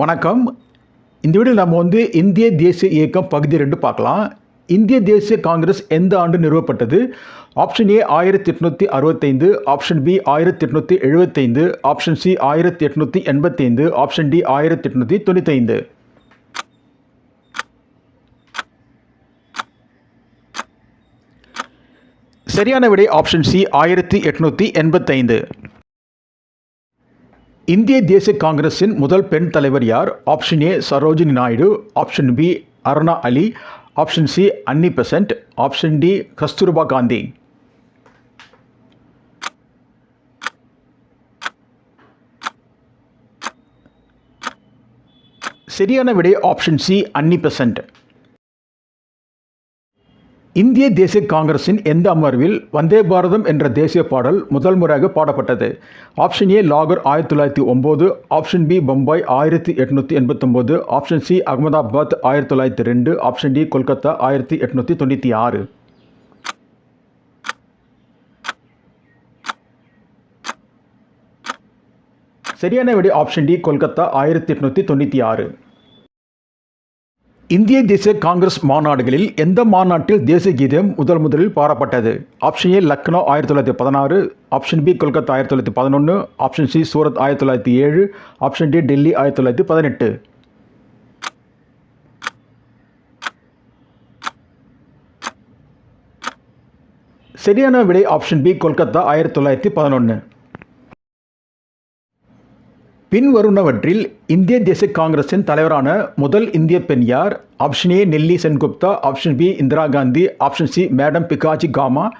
வணக்கம். இந்த வீடியோ நம்ம வந்து இந்திய தேசிய இயக்கம் பகுதி ரெண்டு பார்க்கலாம். இந்திய தேசிய காங்கிரஸ் எந்த ஆண்டு நிறுவப்பட்டது? ஆப்ஷன் ஏ ஆயிரத்தி எட்நூற்றி அறுபத்தைந்து ஆப்ஷன் பி ஆயிரத்தி எட்நூற்றி எழுபத்தைந்து ஆப்ஷன் சி ஆயிரத்தி எட்நூற்றி எண்பத்தைந்து ஆப்ஷன் டி ஆயிரத்தி எட்நூற்றி தொண்ணூத்தைந்து. சரியான விடை ஆப்ஷன் சி ஆயிரத்தி எட்நூற்றி எண்பத்தைந்து. இந்திய தேசிய காங்கிரஸின் முதல் பெண் தலைவர் யார்? Option A Sarojini Naidu. Option B Aruna Ali. Option C Annie Besant. Option D Kasturba Gandhi. சரியான விடை ஆப்ஷன் சி அன்னி பெசன்ட். இந்திய தேசிய காங்கிரஸின் எந்த அமர்வில் வந்தே பாரதம் என்ற தேசிய பாடல் முதல் முறையாக பாடப்பட்டது? ஆப்ஷன் ஏ லாகூர் ஆயிரத்தி தொள்ளாயிரத்தி ஒம்பது ஆப்ஷன் பி பம்பாய் ஆயிரத்தி எட்நூற்றி எண்பத்தொம்போது ஆப்ஷன் சி அகமதாபாத் ஆயிரத்தி தொள்ளாயிரத்தி ரெண்டு ஆப்ஷன் டி கொல்கத்தா ஆயிரத்தி எட்நூற்றி தொண்ணூற்றி ஆறு. சரியான விடை ஆப்ஷன் டி கொல்கத்தா ஆயிரத்தி எட்நூற்றி தொண்ணூற்றி ஆறு. இந்திய தேசிய காங்கிரஸ் மாநாடுகளில் எந்த மாநாட்டில் தேசிய கீதம் முதல் முதலில் பாடப்பட்டது? ஆப்ஷன் ஏ லக்னோ ஆயிரத்தி தொள்ளாயிரத்தி பதினாறு. ஆப்ஷன் பி கொல்கத்தா ஆயிரத்தி தொள்ளாயிரத்தி பதினொன்று ஆப்ஷன் சி சூரத் ஆயிரத்தி தொள்ளாயிரத்தி ஏழு. ஆப்ஷன் டி டெல்லி ஆயிரத்தி தொள்ளாயிரத்தி பதினெட்டு. சரியான விடை ஆப்ஷன் பி கொல்கத்தா ஆயிரத்தி தொள்ளாயிரத்தி பதினொன்று பின்வருவனவற்றில் இந்திய தேசிய காங்கிரசின் தலைவரான முதல் இந்திய பெண் யார்? Option A Nellie Sengupta. Option B Indira Gandhi. Option C madam Bhikaji Cama.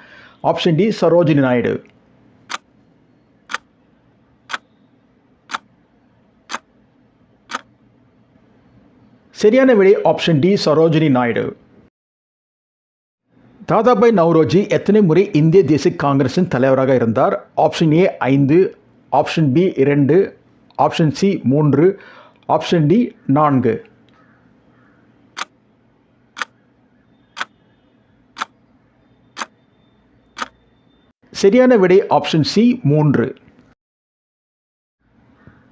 Option D Sarojini Naidu. சரியான விடை ஆப்ஷன் டி சரோஜினி நாயுடு. தாதாபாய் நவ்ரோஜி எத்தனை முறை இந்திய தேசிய காங்கிரசின் தலைவராக இருந்தார்? ஆப்ஷன் ஏ ஐந்து. ஆப்ஷன் பி இரண்டு. ஆப்ஷன் சி மூன்று ஆப்ஷன் டி நான்கு. சரியான விடை ஆப்ஷன் சி மூன்று.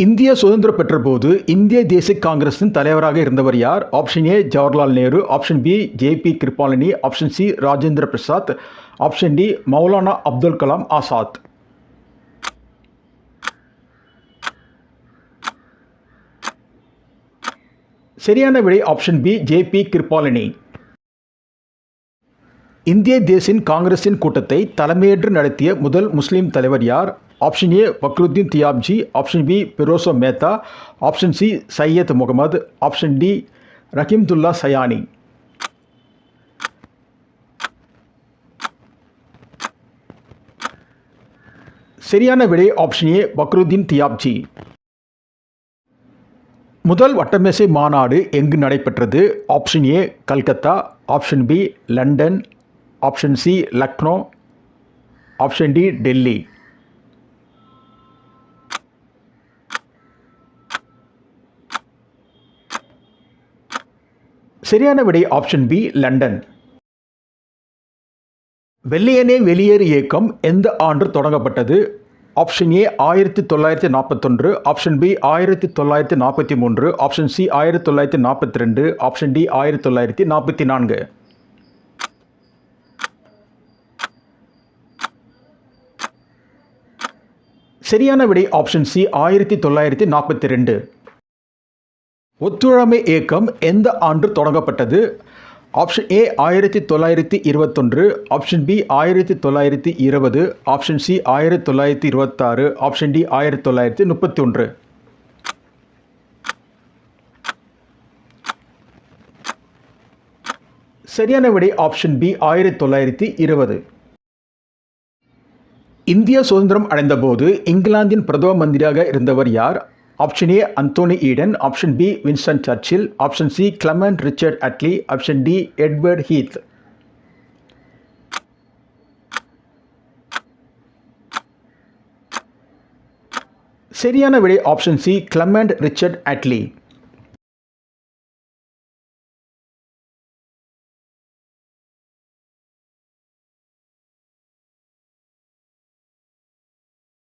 இந்திய சுதந்திரம் பெற்றபோது இந்திய தேசிய காங்கிரஸின் தலைவராக இருந்தவர் யார்? Option A Jawaharlal Nehru option B J B Kripalani option C Rajendra Prasad option D Maulana Abdul Kalam Azad. சரியான விடை option B J B Kripalani. இந்திய தேசின் காங்கிரஸின் கூட்டத்தை தலைமையேற்று நடத்திய முதல் முஸ்லீம் தலைவர் யார்? Option A Badruddin Tyabji option B Pheroze Mehta option C Syed Mohammed option D Rahimtulla Sayani சரியான விடை ஆப்ஷன் ஏ பக்ருத்தீன் தியாப்ஜி முதல் வட்டமேசை மாநாடு எங்கு நடைபெற்றது? Option A Calcutta option B London option C Lucknow option D Delhi. சரியான விடை ஆப்ஷன் பி லண்டன். வெள்ளையனே வெளியேறு இயக்கம் எந்த ஆண்டு தொடங்கப்பட்டது? ஆப்ஷன் ஏ ஆயிரத்தி தொள்ளாயிரத்தி நாற்பத்தொன்று ஆப்ஷன் பி ஆயிரத்தி தொள்ளாயிரத்தி நாற்பத்தி மூன்று ஆப்ஷன் சி ஆயிரத்தி தொள்ளாயிரத்தி நாற்பத்தி ரெண்டு ஆப்ஷன் டி ஆயிரத்தி தொள்ளாயிரத்தி நாற்பத்தி நான்கு. சரியான விடை ஆப்ஷன் சி ஆயிரத்தி தொள்ளாயிரத்தி நாற்பத்தி ரெண்டு. ஒத்துழைமை இயக்கம் எந்த ஆண்டு தொடங்கப்பட்டது? ஆப்ஷன் ஏ ஆயிரத்தி தொள்ளாயிரத்தி இருபத்தொன்று. ஆப்ஷன் பி ஆயிரத்தி தொள்ளாயிரத்தி இருபது. ஆப்ஷன் சி ஆயிரத்தி தொள்ளாயிரத்தி இருபத்தாறு. ஆப்ஷன் டி ஆயிரத்தி தொள்ளாயிரத்தி முப்பத்தி ஒன்று சரியான விடை ஆப்ஷன் பி ஆயிரத்தி தொள்ளாயிரத்தி இருபது. இந்திய சுதந்திரம் அடைந்தபோது இங்கிலாந்தின் பிரதம மந்திரியாக இருந்தவர் யார்? Option A Anthony Eden option B Winston Churchill option C Clement Richard Attlee option D Edward Heath சரியான விடை option C Clement Richard Attlee